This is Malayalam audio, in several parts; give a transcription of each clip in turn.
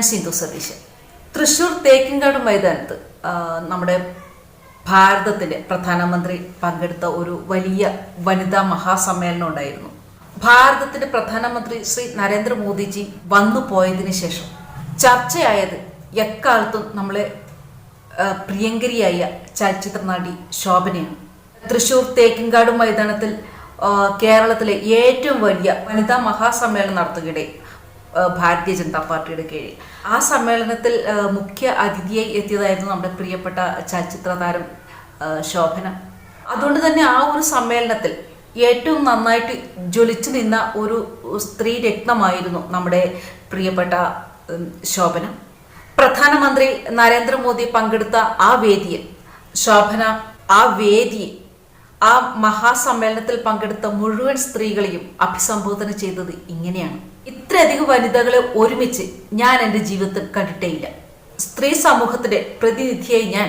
ഞാൻ സിന്ധു സതീശൻ തൃശൂർ തേക്കിൻകാട് മൈതാനത്ത് നമ്മുടെ ഭാരതത്തിന്റെ പ്രധാനമന്ത്രി പങ്കെടുത്ത ഒരു വലിയ വനിതാ മഹാസമ്മേളനം ഉണ്ടായിരുന്നു. ഭാരതത്തിന്റെ പ്രധാനമന്ത്രി ശ്രീ നരേന്ദ്രമോദിജി വന്നു പോയതിന് ശേഷം ചർച്ചയായത് എക്കാലത്തും നമ്മളെ പ്രിയങ്കരിയായ ചലച്ചിത്ര നടി ശോഭനയാണ്. തൃശൂർ തേക്കിൻകാട് മൈതാനത്തിൽ കേരളത്തിലെ ഏറ്റവും വലിയ വനിതാ മഹാസമ്മേളനം നടത്തുകയുടെ ഭാരതീയ ജനതാ പാർട്ടിയുടെ കീഴിൽ. ആ സമ്മേളനത്തിൽ മുഖ്യ അതിഥിയായി എത്തിയതായിരുന്നു നമ്മുടെ പ്രിയപ്പെട്ട ചലച്ചിത്ര താരം ശോഭന. അതുകൊണ്ട് തന്നെ ആ ഒരു സമ്മേളനത്തിൽ ഏറ്റവും നന്നായിട്ട് ജ്വലിച്ചു നിന്ന ഒരു സ്ത്രീ രത്നമായിരുന്നു നമ്മുടെ പ്രിയപ്പെട്ട ശോഭന. പ്രധാനമന്ത്രി നരേന്ദ്രമോദി പങ്കെടുത്ത ആ വേദിയിൽ ശോഭന ആ വേദി ആ മഹാസമ്മേളനത്തിൽ പങ്കെടുത്ത മുഴുവൻ സ്ത്രീകളെയും അഭിസംബോധന ചെയ്തത് ഇങ്ങനെയാണ്. ഇത്രയധികം വനിതകളെ ഒരുമിച്ച് ഞാൻ എന്റെ ജീവിതത്തിൽ കണ്ടിട്ടേയില്ല. സ്ത്രീ സമൂഹത്തിന്റെ പ്രതിനിധിയായി ഞാൻ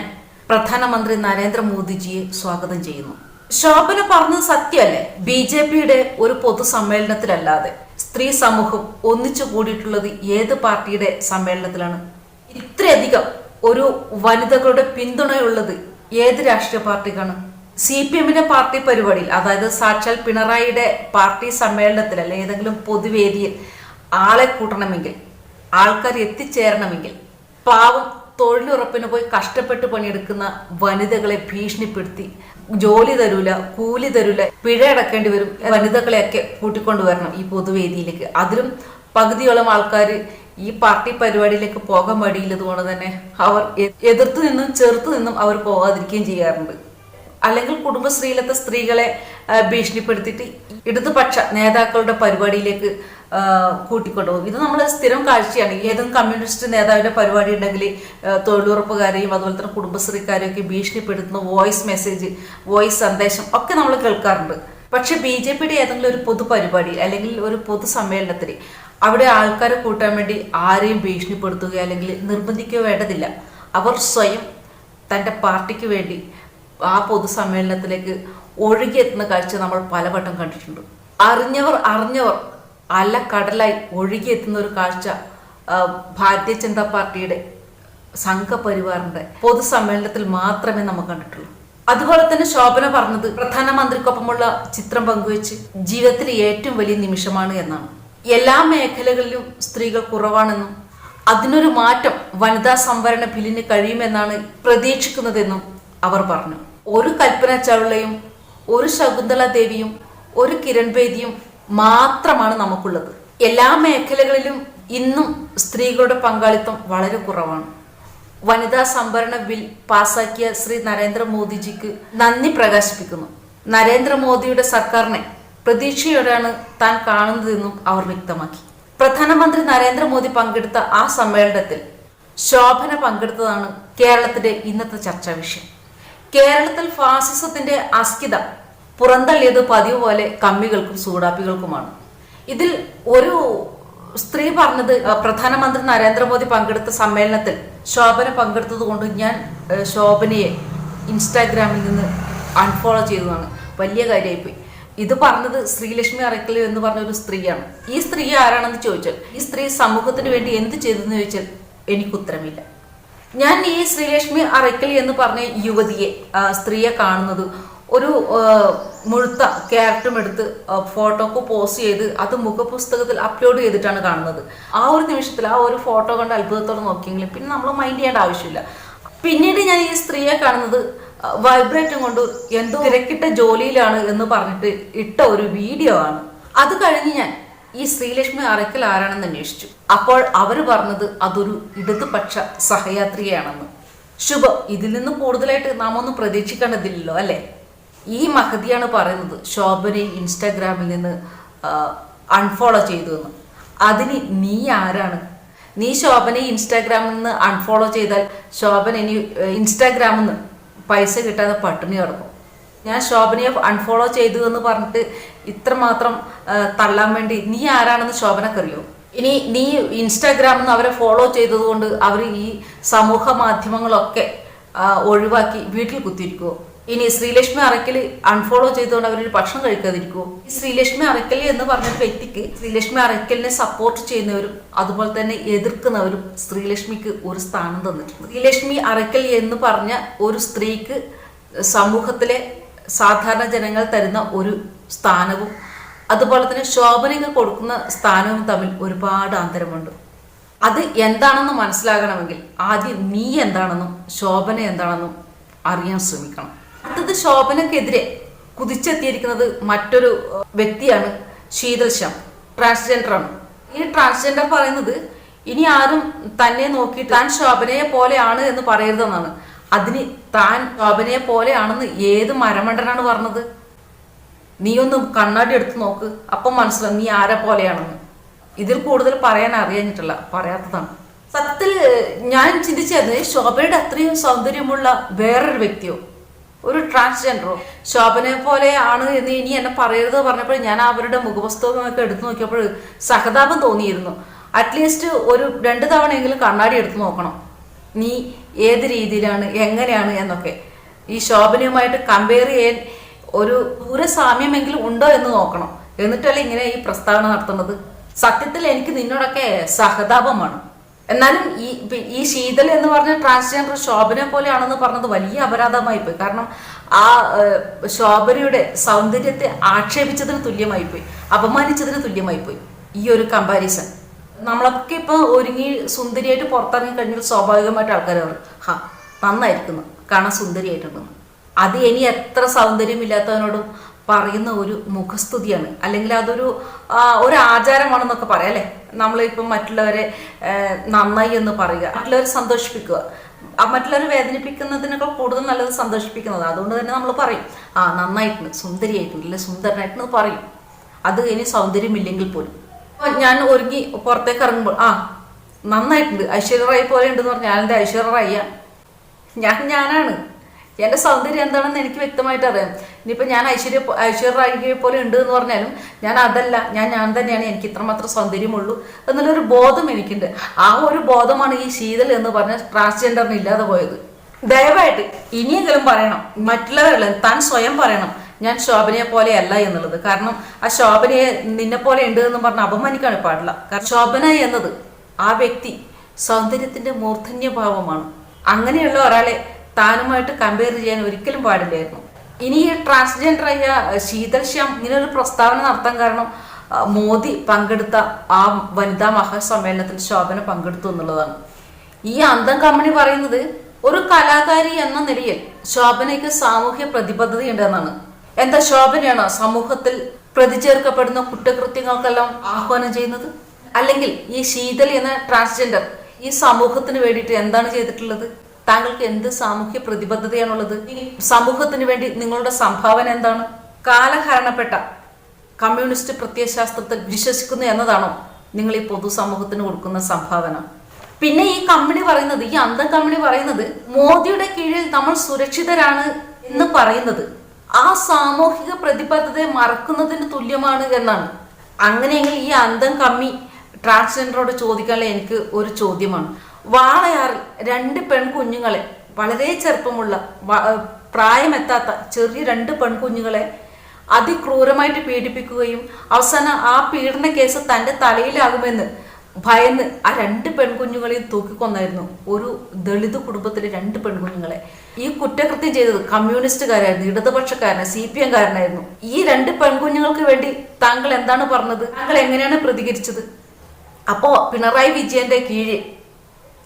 പ്രധാനമന്ത്രി നരേന്ദ്രമോദിജിയെ സ്വാഗതം ചെയ്യുന്നു. ശോഭന പറഞ്ഞത് സത്യമല്ലേ? ബി ജെ പിയുടെ ഒരു പൊതുസമ്മേളനത്തിലല്ലാതെ സ്ത്രീ സമൂഹം ഒന്നിച്ചു കൂടിയിട്ടുള്ളത് ഏത് പാർട്ടിയുടെ സമ്മേളനത്തിലാണ്? ഇത്രയധികം ഒരു വനിതകളുടെ പിന്തുണയുള്ളത് ഏത് രാഷ്ട്രീയ പാർട്ടിക്കാണ്? സി പി എമ്മിന്റെ പാർട്ടി പരിപാടിയിൽ അതായത് സാക്ഷാൽ പിണറായിയുടെ പാർട്ടി സമ്മേളനത്തിൽ അല്ലെ ഏതെങ്കിലും പൊതുവേദിയിൽ ആളെ കൂട്ടണമെങ്കിൽ ആൾക്കാർ എത്തിച്ചേരണമെങ്കിൽ പാവം തൊഴിലുറപ്പിന് പോയി കഷ്ടപ്പെട്ട് പണിയെടുക്കുന്ന വനിതകളെ ഭീഷണിപ്പെടുത്തി ജോലി തരൂല കൂലി തരൂല പിഴ അടക്കേണ്ടി വരും വനിതകളെയൊക്കെ കൂട്ടിക്കൊണ്ടുവരണം ഈ പൊതുവേദിയിലേക്ക്. അതിലും പകുതിയോളം ആൾക്കാർ ഈ പാർട്ടി പരിപാടിയിലേക്ക് പോകാൻ മടിയില്ലതുകൊണ്ട് തന്നെ അവർ എതിർത്ത് നിന്നും ചെറുത്ത് നിന്നും അവർ പോകാതിരിക്കുകയും ചെയ്യാറുണ്ട്. അല്ലെങ്കിൽ കുടുംബശ്രീയിലത്തെ സ്ത്രീകളെ ഭീഷണിപ്പെടുത്തിയിട്ട് ഇടതുപക്ഷ നേതാക്കളുടെ പരിപാടിയിലേക്ക് കൂട്ടിക്കൊണ്ടുപോകും. ഇത് നമ്മൾ സ്ഥിരം കാഴ്ചയാണ്. ഏതെങ്കിലും കമ്മ്യൂണിസ്റ്റ് നേതാവിന്റെ പരിപാടി ഉണ്ടെങ്കിൽ തൊഴിലുറപ്പുകാരെയും അതുപോലെ തന്നെ കുടുംബശ്രീക്കാരെയും ഒക്കെ ഭീഷണിപ്പെടുത്തുന്ന വോയിസ് മെസ്സേജ് വോയിസ് സന്ദേശം ഒക്കെ നമ്മൾ കേൾക്കാറുണ്ട്. പക്ഷെ ബി ജെ പിയുടെ ഏതെങ്കിലും ഒരു പൊതു പരിപാടി അല്ലെങ്കിൽ ഒരു പൊതു സമ്മേളനത്തിൽ അവിടെ ആൾക്കാരെ കൂട്ടാൻ വേണ്ടി ആരെയും ഭീഷണിപ്പെടുത്തുകയോ അല്ലെങ്കിൽ നിർബന്ധിക്കുകയോ വേണ്ടതില്ല. അവർ സ്വയം തന്റെ പാർട്ടിക്ക് വേണ്ടി ആ പൊതുസമ്മേളനത്തിലേക്ക് ഒഴുകിയെത്തുന്ന കാഴ്ച നമ്മൾ പലവട്ടം കണ്ടിട്ടുണ്ട്. അറിഞ്ഞവർ അറിഞ്ഞവർ അല്ല കടലായി ഒഴുകിയെത്തുന്ന ഒരു കാഴ്ച ഭാരതീയ ജനതാ പാർട്ടിയുടെ സംഘപരിവാറിന്റെ പൊതുസമ്മേളനത്തിൽ മാത്രമേ നമ്മൾ കണ്ടിട്ടുള്ളൂ. അതുപോലെ തന്നെ ശോഭന പറഞ്ഞത് പ്രധാനമന്ത്രിക്കൊപ്പമുള്ള ചിത്രം പങ്കുവെച്ച് ജീവിതത്തിലെ ഏറ്റവും വലിയ നിമിഷമാണ് എന്നാണ്. എല്ലാ മേഖലകളിലും സ്ത്രീകൾ കുറവാണെന്നും അതിനൊരു മാറ്റം വനിതാ സംവരണ ബില്ലിന് കഴിയുമെന്നാണ് പ്രതീക്ഷിക്കുന്നതെന്നും അവർ പറഞ്ഞു. ഒരു കൽപ്പന ചൗളയും ഒരു ശകുന്തള ദേവിയും ഒരു കിരൺ ബേദിയും മാത്രമാണ് നമുക്കുള്ളത്. എല്ലാ മേഖലകളിലും ഇന്നും സ്ത്രീകളുടെ പങ്കാളിത്തം വളരെ കുറവാണ്. വനിതാ സംവരണ ബിൽ പാസാക്കിയ ശ്രീ നരേന്ദ്രമോദിജിക്ക് നന്ദി പ്രകാശിപ്പിക്കുന്നു. നരേന്ദ്രമോദിയുടെ സർക്കാരിനെ പ്രതീക്ഷയോടെയാണ് താൻ കാണുന്നതെന്നും അവർ വ്യക്തമാക്കി. പ്രധാനമന്ത്രി നരേന്ദ്രമോദി പങ്കെടുത്ത ആ സമ്മേളനത്തിൽ ശോഭന പങ്കെടുത്തതാണ് കേരളത്തിന്റെ ഇന്നത്തെ ചർച്ചാ വിഷയം. കേരളത്തിൽ ഫാസിസത്തിന്റെ അസ്ഥിത പുറന്തള്ളിയത് പതിവ് പോലെ കമ്മികൾക്കും സൂടാപ്പികൾക്കുമാണ്. ഇതിൽ ഒരു സ്ത്രീ പറഞ്ഞത് പ്രധാനമന്ത്രി നരേന്ദ്രമോദി പങ്കെടുത്ത സമ്മേളനത്തിൽ ശോഭന പങ്കെടുത്തത് കൊണ്ട് ഞാൻ ശോഭനയെ ഇൻസ്റ്റാഗ്രാമിൽ നിന്ന് അൺഫോളോ ചെയ്തതാണ്. വലിയ കാര്യമായിപ്പോയി. ഇത് പറഞ്ഞത് ശ്രീലക്ഷ്മി അറക്കൽ എന്ന് പറഞ്ഞ ഒരു സ്ത്രീയാണ്. ഈ സ്ത്രീ ആരാണെന്ന് ചോദിച്ചാൽ ഈ സ്ത്രീ സമൂഹത്തിന് വേണ്ടി എന്ത് ചെയ്തെന്ന് ചോദിച്ചാൽ എനിക്ക് ഉത്തരമില്ല ഞാൻ ഈ ശ്രീലക്ഷ്മി അറയ്ക്കൽ എന്ന് പറഞ്ഞ യുവതിയെ സ്ത്രീയെ കാണുന്നത് ഒരു മുഴുത്ത ക്യാരറ്റും എടുത്ത് ഫോട്ടോക്ക് പോസ്റ്റ് ചെയ്ത് അത് മുഖപുസ്തകത്തിൽ അപ്ലോഡ് ചെയ്തിട്ടാണ് കാണുന്നത്. ആ ഒരു നിമിഷത്തിൽ ആ ഒരു ഫോട്ടോ കണ്ട് അത്ഭുതത്തോടെ നോക്കിയെങ്കിലും പിന്നെ നമ്മൾ മൈൻഡ് ചെയ്യേണ്ട ആവശ്യമില്ല. പിന്നീട് ഞാൻ ഈ സ്ത്രീയെ കാണുന്നത് വൈബ്രേറ്റും കൊണ്ട് എന്തോ തിരക്കിട്ട ജോലിയിലാണ് എന്ന് പറഞ്ഞിട്ട് ഇട്ട ഒരു വീഡിയോ ആണ്. അത് കഴിഞ്ഞ് ഞാൻ ഈ ശ്രീലക്ഷ്മി അറയ്ക്കൽ ആരാണെന്ന് അന്വേഷിച്ചു. അപ്പോൾ അവർ പറഞ്ഞത് അതൊരു ഇടതുപക്ഷ സഹയാത്രികയാണെന്ന്. ശുഭം ഇതിൽ നിന്നും കൂടുതലായിട്ട് നാം ഒന്നും പ്രതീക്ഷിക്കേണ്ടതില്ലല്ലോ അല്ലെ? ഈ മഹതിയാണ് പറയുന്നത് ശോഭനെ ഇൻസ്റ്റാഗ്രാമിൽ നിന്ന് അൺഫോളോ ചെയ്തു എന്ന്. അതിന് നീ ആരാണ്? നീ ശോഭനെ ഇൻസ്റ്റാഗ്രാമിൽ നിന്ന് അൺഫോളോ ചെയ്താൽ ശോഭന ഇനി ഇൻസ്റ്റാഗ്രാമിൽ നിന്ന് പൈസ കിട്ടാതെ പട്ടിണി കിടക്കും. ഞാൻ ശോഭനയെ അൺഫോളോ ചെയ്തു എന്ന് പറഞ്ഞിട്ട് ഇത്രമാത്രം തള്ളാൻ വേണ്ടി നീ ആരാണെന്ന് ശോഭനക്കറിയോ ഇനി നീ ഇൻസ്റ്റാഗ്രാമിൽ നിന്ന് അവരെ ഫോളോ ചെയ്തതുകൊണ്ട് അവർ ഈ സമൂഹ മാധ്യമങ്ങളൊക്കെ ഒഴിവാക്കി വീട്ടിൽ കുത്തിയിരിക്കുമോ ഇനി ശ്രീലക്ഷ്മി അറക്കൽ അൺഫോളോ ചെയ്തുകൊണ്ട് അവരൊരു ഭക്ഷണം കഴിക്കാതിരിക്കുമോ ശ്രീലക്ഷ്മി അറക്കൽ എന്ന് പറഞ്ഞൊരു വ്യക്തിക്ക് ശ്രീലക്ഷ്മി അറക്കലിനെ സപ്പോർട്ട് ചെയ്യുന്നവരും അതുപോലെ തന്നെ എതിർക്കുന്നവരും ശ്രീലക്ഷ്മിക്ക് ഒരു സ്ഥാനം തന്നിട്ടുണ്ട്. ശ്രീലക്ഷ്മി അറക്കൽ എന്ന് പറഞ്ഞ ഒരു സ്ത്രീക്ക് സമൂഹത്തിലെ സാധാരണ ജനങ്ങൾ തരുന്ന ഒരു സ്ഥാനവും അതുപോലെ തന്നെ ശോഭനയ്ക്ക് കൊടുക്കുന്ന സ്ഥാനവും തമ്മിൽ ഒരുപാട് അന്തരമുണ്ട്. അത് എന്താണെന്ന് മനസ്സിലാകണമെങ്കിൽ ആദ്യം നീ എന്താണെന്നും ശോഭന എന്താണെന്നും അറിയാൻ ശ്രമിക്കണം. അടുത്തത് ശോഭനക്കെതിരെ കുതിച്ചെത്തിയിരിക്കുന്നത് മറ്റൊരു വ്യക്തിയാണ് ശീതൽ ശ്യാം ട്രാൻസ്ജെൻഡർ ആണ് ഈ ട്രാൻസ്ജെൻഡർ പറയുന്നത് ഇനി ആരും തന്നെ നോക്കി താൻ ശോഭനയെ പോലെയാണ് എന്ന് പറയരുതെന്നാണ്. അതിന് താൻ ശോഭനയെ പോലെയാണെന്ന് ഏത് മരമണ്ടനാണ് പറഞ്ഞത്? നീ ഒന്ന് കണ്ണാടി എടുത്ത് നോക്ക്. അപ്പം മനസ്സിലാവും നീ ആരെ പോലെയാണെന്ന്. ഇതിൽ കൂടുതൽ പറയാൻ അറിയാഞ്ഞിട്ടില്ല. പറയാത്തതാണ്. സത്യത്തിൽ ഞാൻ ചിന്തിച്ചത് ശോഭയുടെ അത്രയും സൗന്ദര്യമുള്ള വേറൊരു വ്യക്തിയോ? ഒരു ട്രാൻസ്ജെൻഡറോ ശോഭനയെ പോലെയാണ് എന്ന് ഇനി എന്നെ പറയരുത് പറഞ്ഞപ്പോൾ ഞാൻ അവരുടെ മുഖപുസ്തകമൊക്കെ എടുത്തു നോക്കിയപ്പോൾ സഹതാപം തോന്നിയിരുന്നു. അറ്റ്ലീസ്റ്റ് ഒരു രണ്ട് തവണയെങ്കിലും കണ്ണാടി എടുത്തു നോക്കണം. നീ ഏത് രീതിയിലാണ് എങ്ങനെയാണ് എന്നൊക്കെ. ഈ ശോഭനയുമായിട്ട് കമ്പയർ ചെയ്യാൻ ഒരു ഒരു സാമ്യമെങ്കിലും ഉണ്ടോ എന്ന് നോക്കണം. എന്നിട്ടല്ലേ ഇങ്ങനെ ഈ പ്രസ്താവന നടത്തുന്നത്? സത്യത്തിൽ എനിക്ക് നിന്നോടൊക്കെ സഹതാപമാണ്. എന്നാലും ഈ ഈ ശീതൽ എന്ന് പറഞ്ഞ ട്രാൻസ്ജെൻഡർ ശോഭനെ പോലെയാണെന്ന് പറഞ്ഞത് വലിയ അപരാധമായി പോയി. കാരണം ആ ശോഭനയുടെ സൗന്ദര്യത്തെ ആക്ഷേപിച്ചതിന് തുല്യമായി പോയി. അപമാനിച്ചതിന് തുല്യമായി പോയി. ഈ ഒരു കമ്പാരിസൺ നമ്മളൊക്കെ ഇപ്പൊ ഒരുങ്ങി സുന്ദരിയായിട്ട് പുറത്തിറങ്ങി കഴിഞ്ഞാൽ സ്വാഭാവികമായിട്ട് ആൾക്കാർ ഹാ നന്നായിരിക്കുന്നു. കാണാൻ സുന്ദരിയായിട്ടുണ്ടെന്ന് അത് ഇനി എത്ര സൗന്ദര്യമില്ലാത്തവനോടും പറയുന്ന ഒരു മുഖസ്തുതിയാണ്. അല്ലെങ്കിൽ അതൊരു ഒരു ആചാരമാണെന്നൊക്കെ പറയാം അല്ലേ? നമ്മളിപ്പം മറ്റുള്ളവരെ നന്നായി എന്ന് പറയുക മറ്റുള്ളവരെ സന്തോഷിപ്പിക്കുക. മറ്റുള്ളവരെ വേദനിപ്പിക്കുന്നതിനേക്കാൾ കൂടുതൽ നല്ലത് സന്തോഷിപ്പിക്കുന്നത്. അതുകൊണ്ട് തന്നെ നമ്മൾ പറയും ആ നന്നായിട്ടുണ്ട് സുന്ദരിയായിട്ടുണ്ട് അല്ലെ സുന്ദരനായിട്ടുണ്ട് പറയും. അത് ഇനി സൗന്ദര്യമില്ലെങ്കിൽ പോലും. ഞാൻ ഒരുങ്ങി പുറത്തേക്ക് ഇറങ്ങുമ്പോൾ ആ നന്നായിട്ടുണ്ട് ഐശ്വര്യ റായി പോലെ ഉണ്ടെന്ന് പറഞ്ഞാൽ എന്റെ ഐശ്വര്യ ഞാൻ ഞാനാണ്. എന്റെ സൗന്ദര്യം എന്താണെന്ന് എനിക്ക് വ്യക്തമായിട്ട് അറിയാം. ഇനിയിപ്പോൾ ഞാൻ ഐശ്വര്യ ഐശ്വര്യ റായിയെ പോലെ ഉണ്ട് എന്ന് പറഞ്ഞാലും ഞാൻ അതല്ല ഞാൻ ഞാൻ തന്നെയാണ് എനിക്ക് ഇത്രമാത്രം സൗന്ദര്യമുള്ളൂ എന്നുള്ളൊരു ബോധം എനിക്കുണ്ട്. ആ ഒരു ബോധമാണ് ഈ ശീതൽ എന്ന് പറഞ്ഞ ട്രാൻസ്ജെൻഡറിന് ഇല്ലാതെ പോയത്. ദയവായിട്ട് ഇനിയെങ്കിലും പറയണം. മറ്റുള്ളവരല്ല താൻ സ്വയം പറയണം. ഞാൻ ശോഭനയെ പോലെയല്ല എന്നുള്ളത്. കാരണം ആ ശോഭനയെ നിന്നെ പോലെ ഉണ്ട് എന്ന് പറഞ്ഞ അപമാനിക്കാണ് പാടില്ല. കാരണം ശോഭന എന്നത് ആ വ്യക്തി സൗന്ദര്യത്തിന്റെ മൂർധന്യഭാവമാണ്. അങ്ങനെയുള്ള ഒരാളെ താനുമായിട്ട് കമ്പയർ ചെയ്യാൻ ഒരിക്കലും പാടില്ലായിരുന്നു. ഇനി ഈ ട്രാൻസ്ജെൻഡർ ആയ ശീതൽ ശ്യാം ഇങ്ങനെ ഒരു പ്രസ്താവന നടത്താൻ കാരണം മോദി പങ്കെടുത്ത ആ വനിതാ മഹാസമ്മേളനത്തിൽ ശോഭന പങ്കെടുത്തു എന്നുള്ളതാണ്. ഈ അന്തം കമ്പനി പറയുന്നത് ഒരു കലാകാരി എന്ന നിലയിൽ ശോഭനയ്ക്ക് സാമൂഹ്യ പ്രതിബദ്ധതയുണ്ടെന്നാണ് എന്താ ശോഭനയാണോ സമൂഹത്തിൽ പ്രതിചേർക്കപ്പെടുന്ന കുറ്റകൃത്യങ്ങൾക്കെല്ലാം ആഹ്വാനം ചെയ്യുന്നത്? അല്ലെങ്കിൽ ഈ ശീതൽ എന്ന ട്രാൻസ്ജെൻഡർ ഈ സമൂഹത്തിന് വേണ്ടിയിട്ട് എന്താണ് ചെയ്തിട്ടുള്ളത്? താങ്കൾക്ക് എന്ത് സാമൂഹ്യ പ്രതിബദ്ധതയാണുള്ളത്? സമൂഹത്തിന് വേണ്ടി നിങ്ങളുടെ സംഭാവന എന്താണ്? കാലഹരണപ്പെട്ട കമ്മ്യൂണിസ്റ്റ് പ്രത്യയശാസ്ത്രത്തിൽ വിശ്വസിക്കുന്നു എന്നതാണോ നിങ്ങൾ ഈ പൊതുസമൂഹത്തിന് കൊടുക്കുന്ന സംഭാവന? പിന്നെ ഈ കമ്പനി പറയുന്നത് ഈ അന്ധ കമ്പനി പറയുന്നത് മോദിയുടെ കീഴിൽ നമ്മൾ സുരക്ഷിതരാണ് എന്ന് പറയുന്നത്. ആ സാമൂഹിക പ്രതിബദ്ധതയെ മറക്കുന്നതിന് തുല്യമാണ് എന്നാണ്. അങ്ങനെയെങ്കിൽ ഈ അന്ധം കമ്മി ട്രാൻസ്ജെൻഡറോട് ചോദിക്കാനുള്ള എനിക്ക് ഒരു ചോദ്യമാണ്. വാളയാറിൽ രണ്ട് പെൺകുഞ്ഞുങ്ങളെ വളരെ ചെറുപ്പമുള്ള പ്രായമെത്താത്ത ചെറിയ രണ്ട് പെൺകുഞ്ഞുങ്ങളെ അതിക്രൂരമായിട്ട് പീഡിപ്പിക്കുകയും അവസാനം ആ പീഡന കേസ് തന്റെ തലയിലാകുമെന്ന് ഭയന്ന് ആ രണ്ട് പെൺകുഞ്ഞുങ്ങളെയും തൂക്കിക്കൊന്നായിരുന്നു. ഒരു ദളിത് കുടുംബത്തിലെ രണ്ട് പെൺകുഞ്ഞുങ്ങളെ. ഈ കുറ്റകൃത്യം ചെയ്തത് കമ്മ്യൂണിസ്റ്റുകാരായിരുന്നു ഇടതുപക്ഷക്കാരന് സി പി എംകാരനായിരുന്നു ഈ രണ്ട് പെൺകുഞ്ഞുങ്ങൾക്ക് വേണ്ടി താങ്കൾ എന്താണ് പറഞ്ഞത്? താങ്കൾ എങ്ങനെയാണ് പ്രതികരിച്ചത്? അപ്പോ പിണറായി വിജയന്റെ കീഴിൽ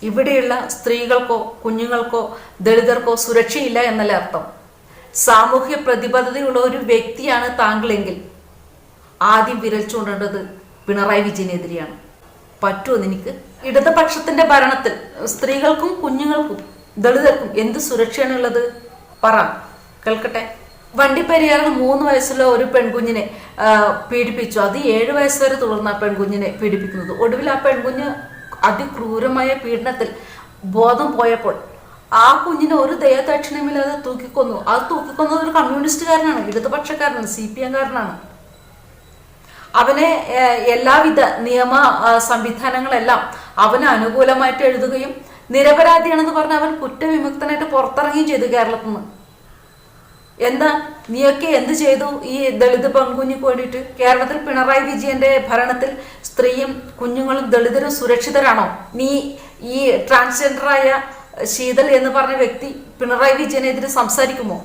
ഇവിടെയുള്ള സ്ത്രീകൾക്കോ കുഞ്ഞുങ്ങൾക്കോ ദളിതർക്കോ സുരക്ഷയില്ല എന്നല്ല അർത്ഥം. സാമൂഹ്യ പ്രതിബദ്ധതയുള്ള ഒരു വ്യക്തിയാണ് താങ്കളെങ്കിൽ ആദ്യം വിരൽ ചൂണ്ടേണ്ടത് പിണറായി വിജയനെതിരെയാണ്. പറ്റുമോ എനിക്ക് ഇടതുപക്ഷത്തിന്റെ ഭരണത്തിൽ സ്ത്രീകൾക്കും കുഞ്ഞുങ്ങൾക്കും ദളിതർക്കും എന്ത് സുരക്ഷയാണുള്ളത്? പറ. കേൾക്കട്ടെ. വണ്ടിപ്പെരിയാറിൽ മൂന്ന് വയസ്സുള്ള ഒരു പെൺകുഞ്ഞിനെ പീഡിപ്പിച്ചു. അത് ഏഴ് വയസ്സ് വരെ തുടർന്ന് ആ പെൺകുഞ്ഞിനെ പീഡിപ്പിക്കുന്നത്. ഒടുവിൽ ആ പെൺകുഞ്ഞ് അതിക്രൂരമായ പീഡനത്തിൽ ബോധം പോയപ്പോൾ ആ കുഞ്ഞിനെ ഒരു ദയാദാക്ഷിണ്യമില്ലാതെ തൂക്കിക്കൊന്നു. അത് തൂക്കിക്കൊന്നത് ഒരു കമ്മ്യൂണിസ്റ്റുകാരനാണ് ഇടതുപക്ഷക്കാരനാണ് സി പി എംകാരനാണ്. അവനെ എല്ലാവിധ നിയമ സംവിധാനങ്ങളെല്ലാം അവന് അനുകൂലമായിട്ട് എഴുതുകയും നിരപരാധിയാണെന്ന് പറഞ്ഞ് അവൻ കുറ്റവിമുക്തനായിട്ട് പുറത്തിറങ്ങുകയും ചെയ്തു കേരളത്തിൽ നിന്ന്. എന്താ? നീയൊക്കെ എന്ത് ചെയ്തു ഈ ദളിത് പെൺകുഞ്ഞിക്ക് വേണ്ടിയിട്ട് കേരളത്തിൽ പിണറായി വിജയന്റെ ഭരണത്തിൽ സ്ത്രീയും കുഞ്ഞുങ്ങളും ദളിതരും സുരക്ഷിതരാണോ? നീ ഈ ട്രാൻസ്ജെൻഡറായ ശീതൽ എന്ന് പറഞ്ഞ വ്യക്തി പിണറായി വിജയനെതിരെ സംസാരിക്കുമോ?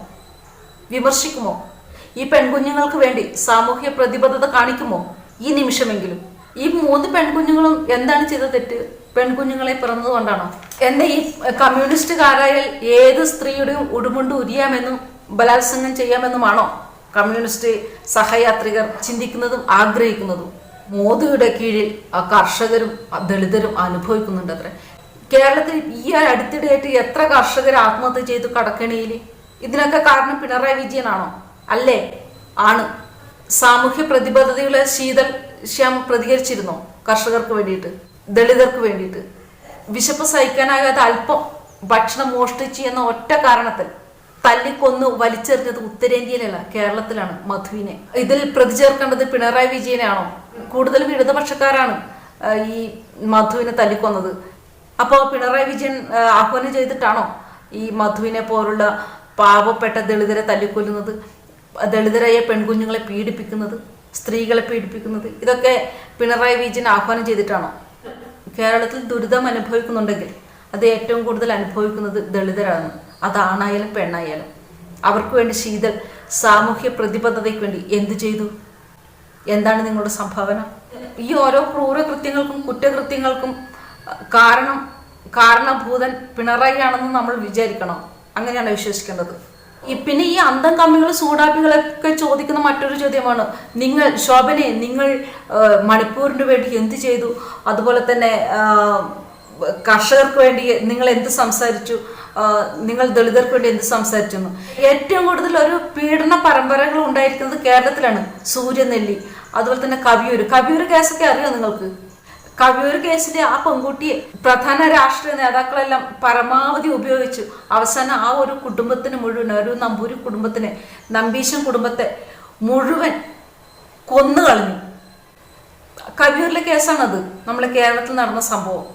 വിമർശിക്കുമോ? ഈ പെൺകുഞ്ഞുങ്ങൾക്ക് വേണ്ടി സാമൂഹ്യ പ്രതിബദ്ധത കാണിക്കുമോ? ഈ നിമിഷമെങ്കിലും. ഈ മൂന്ന് പെൺകുഞ്ഞുങ്ങളും എന്താണ് ചെയ്ത തെറ്റ്? പെൺകുഞ്ഞുങ്ങളെ പിറന്നതുകൊണ്ടാണോ എന്റെ ഈ കമ്മ്യൂണിസ്റ്റുകാരായാൽ ഏത് സ്ത്രീയുടെയും ഉടുമുണ്ട് ഉരിയാമെന്നും ബലാത്സംഗം ചെയ്യാമെന്നുമാണോ? കമ്മ്യൂണിസ്റ്റ് സഹയാത്രികർ ചിന്തിക്കുന്നതും ആഗ്രഹിക്കുന്നതും മോദിയുടെ കീഴിൽ കർഷകരും ദളിതരും അനുഭവിക്കുന്നുണ്ട് അത്ര കേരളത്തിൽ ഈ അടുത്തിടെയായിട്ട് എത്ര കർഷകർ ആത്മഹത്യ ചെയ്തു കടക്കണിയിൽ? ഇതിനൊക്കെ കാരണം പിണറായി വിജയനാണോ? അല്ലേ? ആണ്. സാമൂഹ്യ പ്രതിബദ്ധതയുള്ള ശീതൽ ശ്യാം പ്രതികരിച്ചിരുന്നോ കർഷകർക്ക് വേണ്ടിയിട്ട് ദളിതർക്ക് വേണ്ടിയിട്ട്? വിശപ്പ് സഹിക്കാനാകാതെ അല്പം ഭക്ഷണം മോഷ്ടിച്ചു എന്ന ഒറ്റ കാരണത്തിൽ തല്ലിക്കൊന്ന് വലിച്ചെറിഞ്ഞത് ഉത്തരേന്ത്യയിലല്ല കേരളത്തിലാണ് മധുവിനെ. ഇതിൽ പ്രതിചേർക്കേണ്ടത് പിണറായി വിജയനാണോ കൂടുതലും ഇടതുപക്ഷക്കാരാണ് ഈ മധുവിനെ തല്ലിക്കൊന്നത്. അപ്പോൾ പിണറായി വിജയൻ ആഹ്വാനം ചെയ്തിട്ടാണോ ഈ മധുവിനെ പോലുള്ള പാവപ്പെട്ട ദളിതരെ തല്ലിക്കൊല്ലുന്നത്? ദളിതരായ പെൺകുഞ്ഞുങ്ങളെ പീഡിപ്പിക്കുന്നത് സ്ത്രീകളെ പീഡിപ്പിക്കുന്നത് ഇതൊക്കെ പിണറായി വിജയൻ ആഹ്വാനം ചെയ്തിട്ടാണോ? കേരളത്തിൽ ദുരിതം അനുഭവിക്കുന്നുണ്ടെങ്കിൽ അത് ഏറ്റവും കൂടുതൽ അനുഭവിക്കുന്നത് ദളിതരാണ്. അത് ആണായാലും പെണ്ണായാലും. അവർക്ക് വേണ്ടി ശീതൽ സാമൂഹ്യ പ്രതിബദ്ധതയ്ക്ക് വേണ്ടി എന്തു ചെയ്തു? എന്താണ് നിങ്ങളുടെ സംഭാവന? ഈ ഓരോ ക്രൂരകൃത്യങ്ങൾക്കും കുറ്റകൃത്യങ്ങൾക്കും കാരണം കാരണഭൂതൻ പിണറായി ആണെന്ന് നമ്മൾ വിചാരിക്കണം. അങ്ങനെയാണ് വിശ്വസിക്കേണ്ടത്. പിന്നെ ഈ അന്തം കമ്മികൾ സൂടാപ്പികളൊക്കെ ചോദിക്കുന്ന മറ്റൊരു ചോദ്യമാണ്. നിങ്ങൾ ശോഭനെ നിങ്ങൾ മണിപ്പൂരിന് വേണ്ടി എന്ത് ചെയ്തു? അതുപോലെ തന്നെ കർഷകർക്ക് വേണ്ടി നിങ്ങൾ എന്ത് സംസാരിച്ചു? നിങ്ങൾ ദളിതർക്ക് വേണ്ടി എന്ത് സംസാരിച്ചു ഏറ്റവും കൂടുതൽ ഒരു പീഡന പരമ്പരകൾ ഉണ്ടായിരിക്കുന്നത് കേരളത്തിലാണ്. സൂര്യനെല്ലി അതുപോലെ തന്നെ കവിയൂർ കവിയൂർ കേസൊക്കെ അറിയാം നിങ്ങൾക്ക്? കവിയൂർ കേസിലെ ആ പെൺകുട്ടിയെ പ്രധാന രാഷ്ട്രീയ നേതാക്കളെല്ലാം പരമാവധി ഉപയോഗിച്ചു അവസാനം ആ ഒരു കുടുംബത്തിന് മുഴുവൻ ഒരു നമ്പൂരി കുടുംബത്തിനെ നമ്പീശൻ കുടുംബത്തെ മുഴുവൻ കൊന്നു കളഞ്ഞു കവിയൂരിലെ കേസാണത്. നമ്മളെ കേരളത്തിൽ നടന്ന സംഭവം.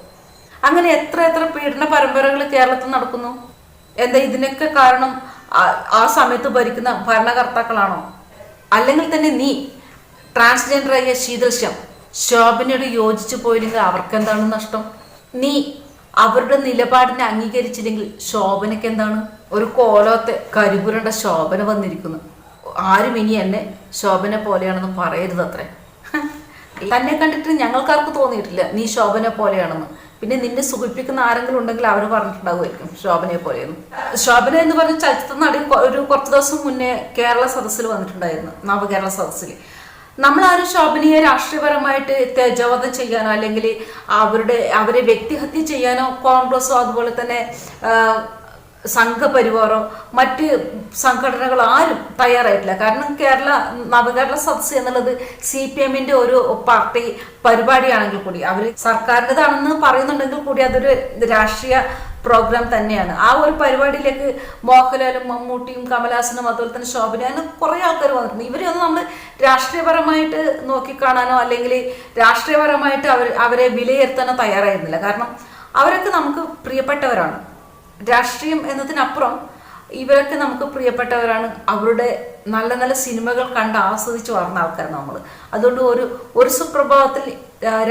അങ്ങനെ എത്ര എത്ര പീഡന പരമ്പരകൾ കേരളത്തിൽ നടക്കുന്നു? എന്താ ഇതിനൊക്കെ കാരണം ആ- സമയത്ത് ഭരിക്കുന്ന ഭരണകർത്താക്കളാണോ? അല്ലെങ്കിൽ തന്നെ നീ ട്രാൻസ്ജെൻഡറായ ആയ ശ്യാം ശോഭനയോട് യോജിച്ചു പോയില്ലെങ്കിൽ അവർക്ക് എന്താണ് നഷ്ടം? നീ അവരുടെ നിലപാടിനെ അംഗീകരിച്ചില്ലെങ്കിൽ ശോഭനയ്ക്ക് എന്താണ് ഒരു കോലത്തെ കരിപുരണ്ട ശോഭന വന്നിരിക്കുന്നു. ആരും ഇനി എന്നെ ശോഭന പോലെയാണെന്ന് പറയരുത് അത്രേ തന്നെ കണ്ടിട്ട് ഞങ്ങൾക്കാർക്ക് തോന്നിയിട്ടില്ല നീ ശോഭന പോലെയാണെന്ന്. പിന്നെ നിന്നെ സുഖിപ്പിക്കുന്ന ആരെങ്കിലും ഉണ്ടെങ്കിൽ അവർ പറഞ്ഞിട്ടുണ്ടാവുമായിരിക്കും ശോഭനയെ പോലെയെന്ന്. ശോഭന എന്ന് പറഞ്ഞ ചലച്ചിത്ര നടി ഒരു കുറച്ച് ദിവസം മുന്നേ കേരള സദസ്സിൽ വന്നിട്ടുണ്ടായിരുന്നു നവകേരള സദസ്സിൽ. നമ്മൾ നമ്മളാരും ശോഭനയെ രാഷ്ട്രീയപരമായിട്ട് തേജോവധം ചെയ്യാനോ അല്ലെങ്കിൽ അവരുടെ അവരെ വ്യക്തിഹത്യ ചെയ്യാനോ കോൺഗ്രസോ അതുപോലെ തന്നെ സംഘപരിവാറോ മറ്റ് സംഘടനകൾ ആരും തയ്യാറായിട്ടില്ല. കാരണം കേരള നവകേരള സദസ് എന്നുള്ളത് സി പി എമ്മിന്റെ ഒരു പാർട്ടി പരിപാടിയാണെങ്കിൽ കൂടി അവർ സർക്കാരിന്റെതാണെന്ന് പറയുന്നുണ്ടെങ്കിൽ കൂടി അതൊരു രാഷ്ട്രീയ പ്രോഗ്രാം തന്നെയാണ്. ആ ഒരു പരിപാടിയിലേക്ക് മോഹൻലാലും മമ്മൂട്ടിയും കമലഹാസനും അതുപോലെ തന്നെ ശോഭന അങ്ങനെ കുറേ ആൾക്കാർ വന്നിട്ടുണ്ട്. ഇവരെയൊന്നും നമ്മൾ രാഷ്ട്രീയപരമായിട്ട് നോക്കിക്കാണാനോ അല്ലെങ്കിൽ രാഷ്ട്രീയപരമായിട്ട് അവർ അവരെ വിലയിരുത്താനോ തയ്യാറായിരുന്നില്ല. കാരണം അവരൊക്കെ നമുക്ക് പ്രിയപ്പെട്ടവരാണ്. രാഷ്ട്രീയം എന്നതിനപ്പുറം ഇവരൊക്കെ നമുക്ക് പ്രിയപ്പെട്ടവരാണ്. അവരുടെ നല്ല നല്ല സിനിമകൾ കണ്ട് ആസ്വദിച്ച് വളർന്ന ആൾക്കാർ നമ്മൾ അതുകൊണ്ട് ഒരു ഒരു സുപ്രഭാതത്തിൽ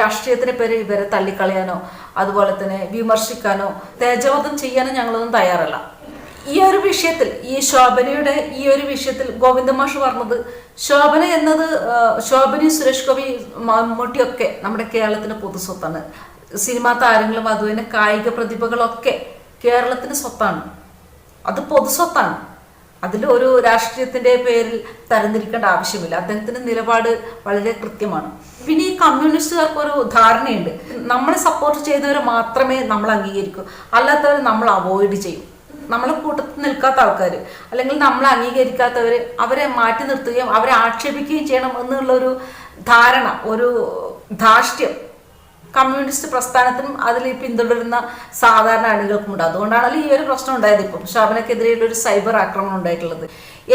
രാഷ്ട്രീയത്തിന് പേര് ഇവരെ തള്ളിക്കളയാനോ അതുപോലെ തന്നെ വിമർശിക്കാനോ തേജവധം ചെയ്യാനോ ഞങ്ങളൊന്നും തയ്യാറല്ല. ഈ ഒരു വിഷയത്തിൽ ഈ ശോഭനയുടെ ഈ ഒരു വിഷയത്തിൽ ഗോവിന്ദമാഷ് പറഞ്ഞത് ശോഭന എന്നത് ശോഭനയും സുരേഷ് ഗോപി മമ്മൂട്ടിയൊക്കെ നമ്മുടെ കേരളത്തിന്റെ പൊതുസ്വത്താണ് സിനിമാ താരങ്ങളും അതുപോലെ കായിക പ്രതിഭകളൊക്കെ കേരളത്തിന്റെ സ്വത്താണ്. അത് പൊതുസ്വത്താണ് അതിൽ ഒരു രാഷ്ട്രീയത്തിന്റെ പേരിൽ തരംതിരിക്കേണ്ട ആവശ്യമില്ല. അദ്ദേഹത്തിന്റെ നിലപാട് വളരെ കൃത്യമാണ്. പിന്നെ ഈ കമ്മ്യൂണിസ്റ്റുകാർക്ക് ഒരു ധാരണയുണ്ട്. നമ്മളെ സപ്പോർട്ട് ചെയ്യുന്നവരെ മാത്രമേ നമ്മൾ അംഗീകരിക്കൂ. അല്ലാത്തവരെ നമ്മൾ അവോയ്ഡ് ചെയ്യും. നമ്മളെ കൂട്ടത്തിൽ നിൽക്കാത്ത ആൾക്കാർ അല്ലെങ്കിൽ നമ്മൾ അംഗീകരിക്കാത്തവർ അവരെ മാറ്റി നിർത്തുകയും അവരെ ആക്ഷേപിക്കുകയും ചെയ്യണം എന്നുള്ള ഒരു ധാരണ ഒരു ധാർഷ്ട്യം കമ്മ്യൂണിസ്റ്റ് പ്രസ്ഥാനത്തിനും അതിൽ പിന്തുടരുന്ന സാധാരണ അണികൾക്കും ഉണ്ട് അതുകൊണ്ടാണല്ലോ ഈ ഒരു പ്രശ്നം ഉണ്ടായത് ഇപ്പം. ശോഭനക്കെതിരെയുള്ള ഒരു സൈബർ ആക്രമണം ഉണ്ടായിട്ടുള്ളത്.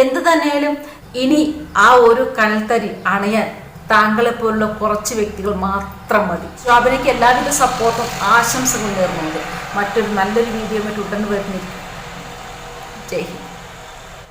എന്ത് തന്നെയാലും ഇനി ആ ഒരു കണൽത്തരി അണയാൻ താങ്കളെ പോലുള്ള കുറച്ച് വ്യക്തികൾ മാത്രം മതി. ശോഭനയ്ക്ക് എല്ലാവിധ സപ്പോർട്ടും ആശംസകളും നേർന്നുണ്ട്. മറ്റൊരു നല്ലൊരു വീഡിയോ മറ്റുടൻ വരുന്നിരിക്കും ജയ് ഹിന്ദ്.